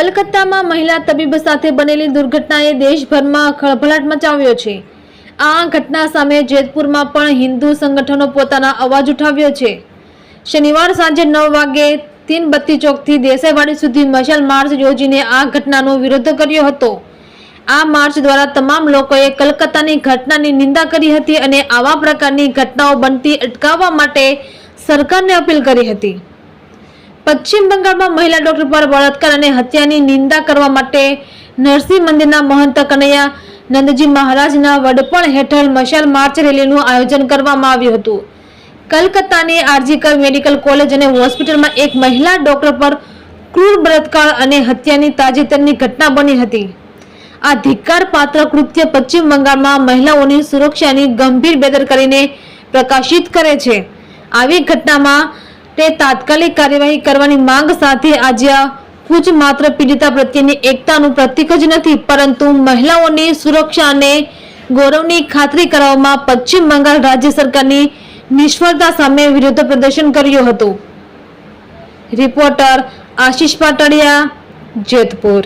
કલકત્તામાં મહિલા તબીબ સાથે બનેલી દુર્ઘટનાએ દેશભરમાં ખળભળાટ મચાવ્યો છે. આ ઘટના સામે જેતપુરમાં પણ હિન્દુ સંગઠનો પોતાના અવાજ ઉઠાવ્યો છે. શનિવાર સાંજે નવ વાગે તીનબત્તી ચોકથી દેસાઈવાડી સુધી મશાલ માર્ચ યોજીને આ ઘટનાનો વિરોધ કર્યો હતો. આ માર્ચ દ્વારા તમામ લોકોએ કલકત્તાની ઘટનાની નિંદા કરી હતી અને આવા પ્રકારની ઘટનાઓ બનતી અટકાવવા માટે સરકારને અપીલ કરી હતી. પશ્ચિમ બંગાળમાં મહિલા ડોક્ટર પર બળાત્કાર અને હત્યાની નિંદા કરવા માટે નરસિંહ મંદિરના મહંત કનૈયા નંદજી મહારાજના વડપણ હેઠળ મશાલ માર્ચ રેલીનું આયોજન કરવામાં આવ્યું હતું. કલકત્તાની આરજીકર મેડિકલ કોલેજ અને હોસ્પિટલમાં એક મહિલા ડોક્ટર પર ક્રૂર બળાત્કાર અને હત્યાની તાજેતરની ઘટના બની હતી. આ ધિક્કાર પાત્ર કૃત્ય પશ્ચિમ બંગાળમાં મહિલાઓની સુરક્ષાની ગંભીર બેદર કરીને પ્રકાશિત કરે છે. આવી ઘટનામાં તે તાત્કાલિક કાર્યવાહી કરવાની માંગ સાથે આજે આ કૂચ માત્ર પીડિતા પ્રત્યેની એકતાનું પ્રતીક જ નથી, પરંતુ મહિલાઓની સુરક્ષા અને ગૌરવની ખાતરી કરવામાં પશ્ચિમ બંગાળ રાજ્ય સરકારની નિષ્ફળતા સામે વિરોધ પ્રદર્શન કર્યું હતું. રિપોર્ટર આશીષ પાટડિયા, જેતપુર.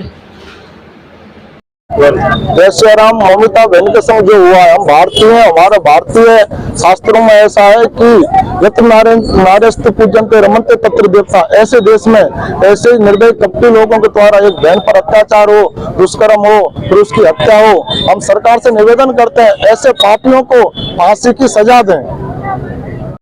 जय श्री राम ममता वेंकटेश्वर जो हुआ है, हम भारतीय हैं, हमारा भारतीय शास्त्रों में ऐसा है कि यत नारे नारेस्त पूजनते रमनते पत्र देवता। ऐसे देश में ऐसे निर्दय कपटी लोगों के द्वारा एक बहन पर अत्याचार हो, दुष्कर्म हो, फिर उसकी हत्या हो, हम सरकार से निवेदन करते हैं, ऐसे पापियों को फांसी की सजा दें।